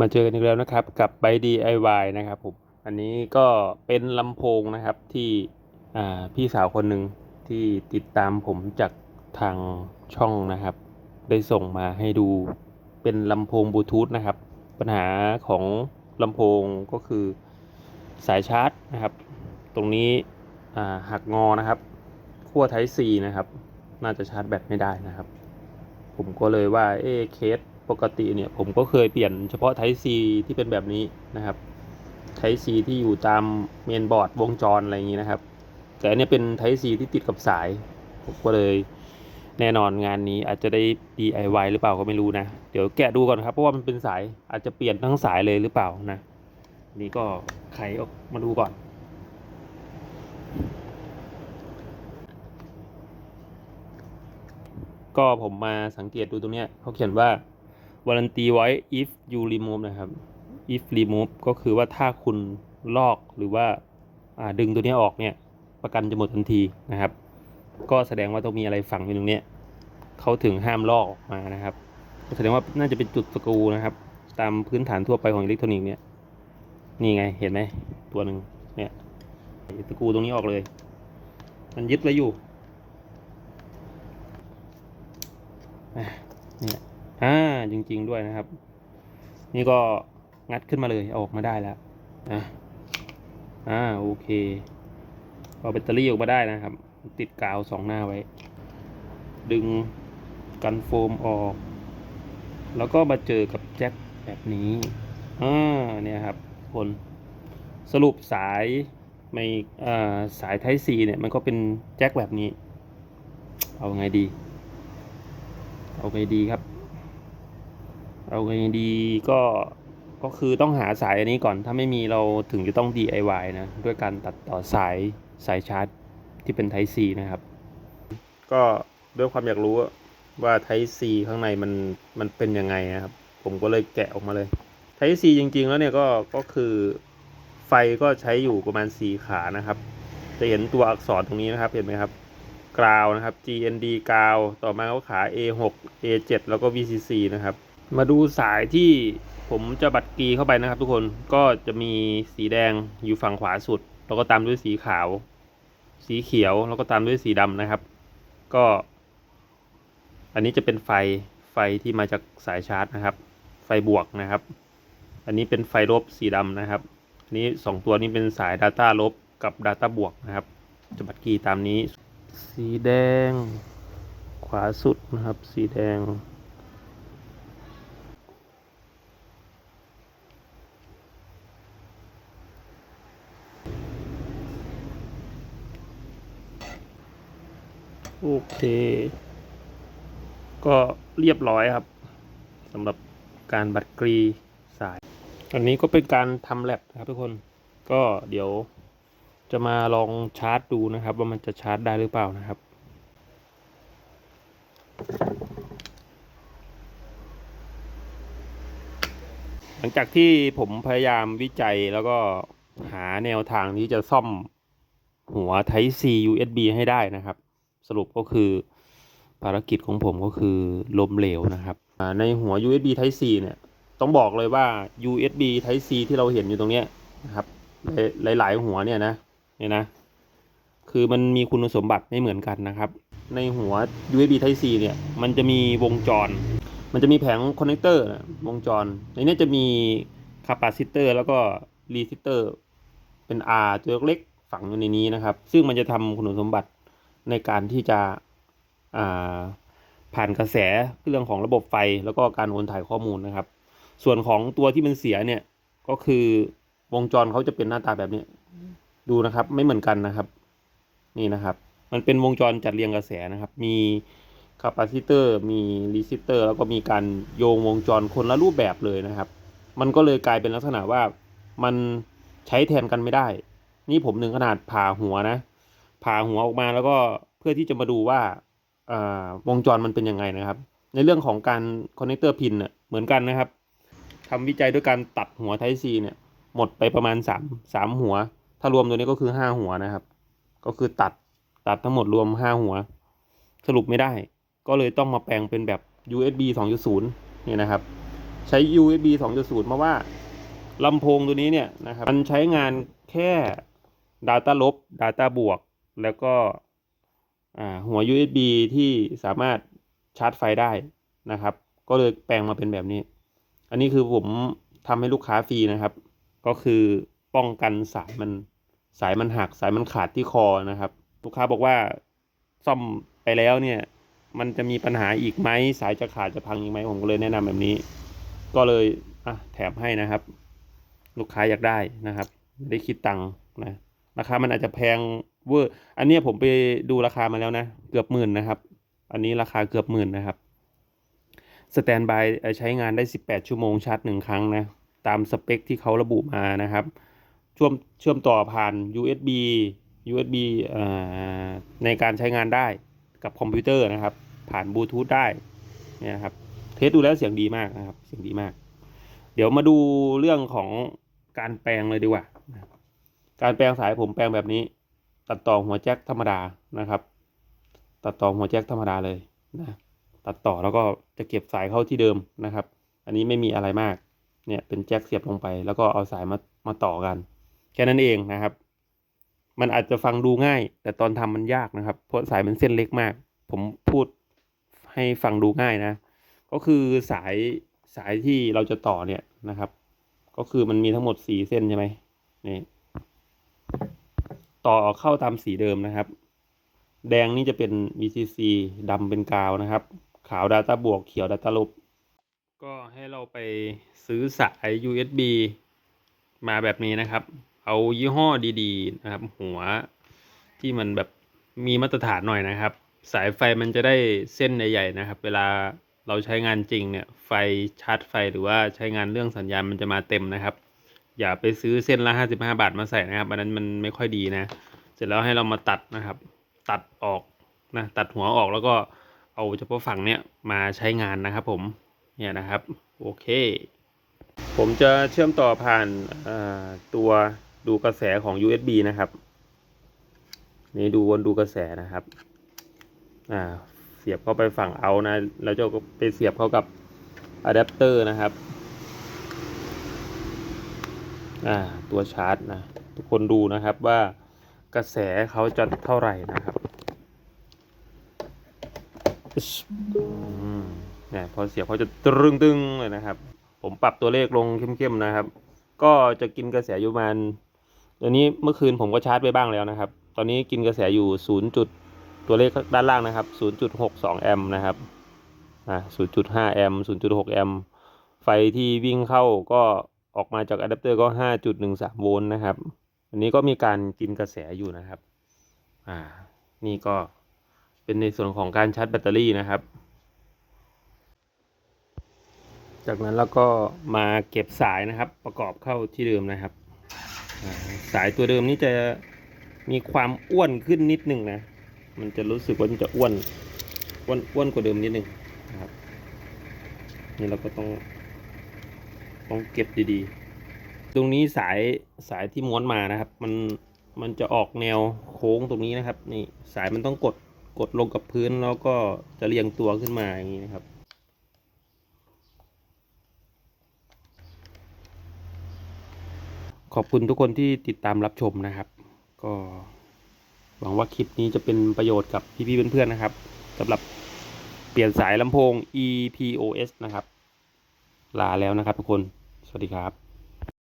มาเจอกันอีกแล้วนะครับกับ b y DIY นะครับผมอันนี้ก็เป็นลำโพงนะครับที่พี่สาวคนหนึ่งที่ติดตามผมจากทางช่องนะครับ ได้ส่งมาให้ดูเป็นลำโพงบลูทูธนะครับ ปัญหาของลำโพงก็คือสายชาร์จนะครับ ตรงนี้หักงอนะครับขั้วไทป์ C นะครับ น่าจะชาร์จแบตไม่ได้นะครับ ผมก็เลยว่าเอ๊ะเคส ปกติเนี่ยผมก็เคยเปลี่ยนเฉพาะ Type C ที่เป็นแบบนี้นะครับ Type C ที่อยู่ตามเมนบอร์ดวงจรอะไรอย่างนี้นะครับ แต่อันเนี้ยเป็น Type C ที่ติดกับสาย ผมก็เลยแน่นอนงานนี้อาจจะได้ DIY หรือเปล่าก็ไม่รู้นะ เดี๋ยวแกะดูก่อนครับเพราะว่ามันเป็นสายอาจจะเปลี่ยนทั้งสายเลยหรือเปล่านะ นี่ก็ไขออกมาดูก่อนก็ผมมาสังเกตดูตรงเนี้ยเขาเขียนว่า warranty ไว้ if you remove นะครับ if remove ก็คือว่าถ้าคุณลอกหรือว่าาดึงตัวนี้ออกเนี่ยประกันจะหมดทันทีนะครับ ก็แสดงว่าต้องมีอะไรฝังอยู่ตรงนี้เขาถึงห้ามลอกออกมานะครับแสดงว่าน่าจะเป็นจุดสกรูนะครับ ตามพื้นฐานทั่วไปของอิเล็กทรอนิกส์เนี่ยนี่ไงเห็นไหมตัวหนึ่งเนี่ยสกรูตรงนี้ออกเลย มันยึดไว้อยู่เนี่ย อ่าจริง ๆด้วยนะครับ นี่ก็งัดขึ้นมาเลยเอาออกมาได้แล้วอะอ่าโอเคเอาแบตเตอรี่ออกมาได้นะครับ ติดกาวสองหน้าไว้ ดึงกันโฟมออก แล้วก็มาเจอกับแจ็คแบบนี้อ่าเนี่ยครับคนสรุปสายไม่อ่าสายไทซีเนี่ยมันก็เป็นแจ็คแบบนี้ เอาไงดี เอาไงดีครับ เอาไงดีก็ก็คือต้องหาสายอันนี้ก่อน ถ้าไม่มีเราถึงจะต้อง DIY นะ ด้วยการตัดต่อสายสายชาร์จที่เป็น Type C นะครับ ก็ด้วยความอยากรู้ว่า Type C ข้างในมันมันเป็นยังไงนะครับ ผมก็เลยแกะออกมาเลย Type C จริง ๆ แล้วเนี่ยก็ก็คือไฟก็ใช้อยู่ประมาณ 4 ขานะครับ จะเห็นตัวอักษรตรงนี้นะครับ เห็นไหมครับกราวนะครับ GND กราวต่อมาก็ขา A6 A7 แล้วก็ VCC นะครับ มาดูสายที่ผมจะบัดกรีเข้าไปนะครับ ทุกคนก็จะมีสีแดงอยู่ฝั่งขวาสุด แล้วก็ตามด้วยสีขาว สีเขียวแล้วก็ตามด้วยสีดำนะครับ ก็ อันนี้จะเป็นไฟไฟที่มาจากสายชาร์จนะครับ ไฟบวกนะครับ อันนี้เป็นไฟลบสีดำนะครับอันนี้สองตัวนี้เป็นสาย Data ลบกับ Data บวกนะครับ จะบัดกรีตามนี้ สีแดง ขวาสุดนะครับ สีแดง โอเค ก็เรียบร้อยครับสำหรับการบัดกรีสายอันนี้ก็เป็นการทำแลบนะครับทุกคน ก็เดี๋ยวจะมาลองชาร์จดูนะครับ ว่ามันจะชาร์จได้หรือเปล่านะครับหลังจากที่ผมพยายามวิจัยแล้วก็หาแนวทางที่จะซ่อมหัว Type C USB ให้ได้นะครับ สรุปก็คือภารกิจของผมก็คือล้มเหลวนะครับ ในหัว USB Type C เนี่ย ต้องบอกเลยว่า USB Type C ที่เราเห็นอยู่ตรงเนี้ยนะครับหลายหลายๆหัวเนี่ยนะเนี่ยนะ คือมันมีคุณสมบัติไม่เหมือนกันนะครับ ในหัว USB Type C เนี่ย มันจะมีวงจร มันจะมีแผงคอนเนคเตอร์วงจร ในนี้จะมีคาปาซิเตอร์แล้วก็รีซิเตอร์เป็น R ตัวเล็กๆฝังอยู่ในนี้นะครับ ซึ่งมันจะทำคุณสมบัติ ในการที่จะผ่านกระแสเรื่องของระบบไฟแล้วก็การโอนถ่ายข้อมูลนะครับ ส่วนของตัวที่มันเสียเนี่ยก็คือวงจรเขาจะเป็นหน้าตาแบบนี้ดูนะครับ ไม่เหมือนกันนะครับ นี่นะครับ มันเป็นวงจรจัดเรียงกระแสนะครับ มีคาปาซิเตอร์มีรีซิเตอร์แล้วก็มีการโยงวงจรคนละรูปแบบเลยนะครับ มันก็เลยกลายเป็นลักษณะว่ามันใช้แทนกันไม่ได้ นี่ผมหนึ่งขนาดผ่าหัวนะ ผ่าหัวออกมาแล้วก็เพื่อที่จะมาดูว่าวงจรมันเป็นยังไงนะครับ ในเรื่องของการคอนเนคเตอร์พินเน่ยเหมือนกันนะครับทำวิจัยด้วยการตัดหัวไทซีเนี่ยหมดไปประมาณสามสามหัว ถ้ารวมตัวนี้ก็คือห้าหัวนะครับ ก็คือตัดตัดทั้งหมดรวมห้าหัว สรุปไม่ได้ ก็เลยต้องมาแปลงเป็นแบบ USB 2.0นี่นะครับ ใช้ USB 2.0 เพราะว่าลำโพงตัวนี้เนี่ยนะครับ มันใช้งานแค่ Data ลบ Data บวก แล้วก็หัว USB ที่สามารถชาร์จไฟได้นะครับ ก็เลยแปลงมาเป็นแบบนี้ อันนี้คือผมทำให้ลูกค้าฟรีนะครับ ก็คือป้องกันสายมันสายมันหักสายมันขาดที่คอนะครับ ลูกค้าบอกว่าซ่อมไปแล้วเนี่ย มันจะมีปัญหาอีกไหมสายจะขาดจะพังอีกไหมผมก็เลยแนะนำแบบนี้ ก็เลยอะแถมให้นะครับ ลูกค้าอยากได้นะครับไม่ได้คิดตังค์นะราคามันอาจจะแพง เวอร์อันนี้ผมไปดูราคามาแล้วนะ เกือบหมื่นนะครับ อันนี้ราคาเกือบหมื่นนะครับสแตนบายใช้งานได้ 18 ชั่วโมงชาร์จหนึ่งครั้งนะ ตามสเปคที่เขาระบุมานะครับเชื่อมเชื่อมต่อผ่าน USB USB ในการใช้งานได้กับคอมพิวเตอร์นะครับ ผ่านบลูทูธได้นี่นะครับ เทสดูแล้วเสียงดีมากนะครับ เสียงดีมาก เดี๋ยวมาดูเรื่องของการแปลงเลยดีกว่า การแปลงสายผมแปลงแบบนี้ ตัดต่อหัวแจ็คธรรมดานะครับ ตัดต่อหัวแจ็คธรรมดาเลยนะ ตัดต่อแล้วก็จะเก็บสายเข้าที่เดิมนะครับ อันนี้ไม่มีอะไรมาก เนี่ยเป็นแจ็คเสียบลงไป แล้วก็เอาสายมามาต่อกัน แค่นั้นเองนะครับ มันอาจจะฟังดูง่าย แต่ตอนทำมันยากนะครับ เพราะสายมันเส้นเล็กมาก ผมพูดให้ฟังดูง่ายนะ ก็คือสายสายที่เราจะต่อเนี่ยนะครับ ก็คือมันมีทั้งหมดสี่เส้นใช่ไหมนี่ ต่อเข้าตามสีเดิมนะครับ แดงนี่จะเป็น VCC ดำเป็นกาวนะครับ ขาว Data บวกเขียว Data ลบ ก็ให้เราไปซื้อสาย USB มาแบบนี้นะครับ เอายี่ห้อดีๆนะครับ หัวที่มันแบบมีมาตรฐานหน่อยนะครับ สายไฟมันจะได้เส้นใหญ่ๆนะครับ เวลาเราใช้งานจริงเนี่ยไฟชาร์จไฟหรือว่าใช้งานเรื่องสัญญาณมันจะมาเต็มนะครับ อย่าไปซื้อเส้นละห้าสิบห้าบาทมาใส่นะครับอันนั้นมันไม่ค่อยดีนะ เสร็จแล้วให้เรามาตัดนะครับ ตัดออกนะตัดหัวออกแล้วก็เอาเฉพาะฝั่งเนี้ยมาใช้งานนะครับ ผมเนี่ยนะครับโอเค ผมจะเชื่อมต่อผ่านตัวดูกระแสของ USB นะครับ นี่ดูวนดูกระแสนะครับอ่าเสียบเข้าไปฝั่งเอานะแล้วจะไปเสียบเข้ากับอะแดปเตอร์นะครับ อ่าตัวชาร์จนะทุกคนดูนะครับว่ากระแสเขาจะเท่าไหร่นะครับเนี่ยพอเสียบเขาจะตรึงตึงๆเลยนะครับ ผมปรับตัวเลขลงเข้มๆนะครับ ก็จะกินกระแสอยู่ประมาณตัวนี้เมื่อคืนผมก็ชาร์จไปบ้างแล้วนะครับ ตอนนี้กินกระแสอยู่0จุดตัวเลขด้านล่างนะครับ0.62แอมป์นะครับอ่า0.5แอมป์0.6แอมป์ไฟที่วิ่งเข้าก็ ออกมาจากอะแดปเตอร์ก็ 5.13 โวลต์นะครับ อันนี้ก็มีการกินกระแสอยู่นะครับ อ่า นี่ก็เป็นในส่วนของการชาร์จแบตเตอรี่นะครับ จากนั้นเราก็มาเก็บสายนะครับ ประกอบเข้าที่เดิมนะครับ สายตัวเดิมนี่จะมีความอ้วนขึ้นนิดหนึ่งนะ มันจะรู้สึกว่ามันจะอ้วน อ้วนอ้วนกว่าเดิมนิดหนึ่งนะครับ นี่เราก็ต้อง ต้องเก็บดีๆ ตรงนี้สายสายที่ม้วนมานะครับ มันมันจะออกแนวโค้งตรงนี้นะครับ นี่สายมันต้องกดกดลงกับพื้นแล้วก็จะเรียงตัวขึ้นมาอย่างนี้นะครับขอบคุณทุกคนที่ติดตามรับชมนะครับ ก็หวังว่าคลิปนี้จะเป็นประโยชน์กับพี่ๆเพื่อนๆนะครับสำหรับเปลี่ยนสายลำโพง EPOS นะครับ ลาแล้วนะครับทุกคน สวัสดีครับ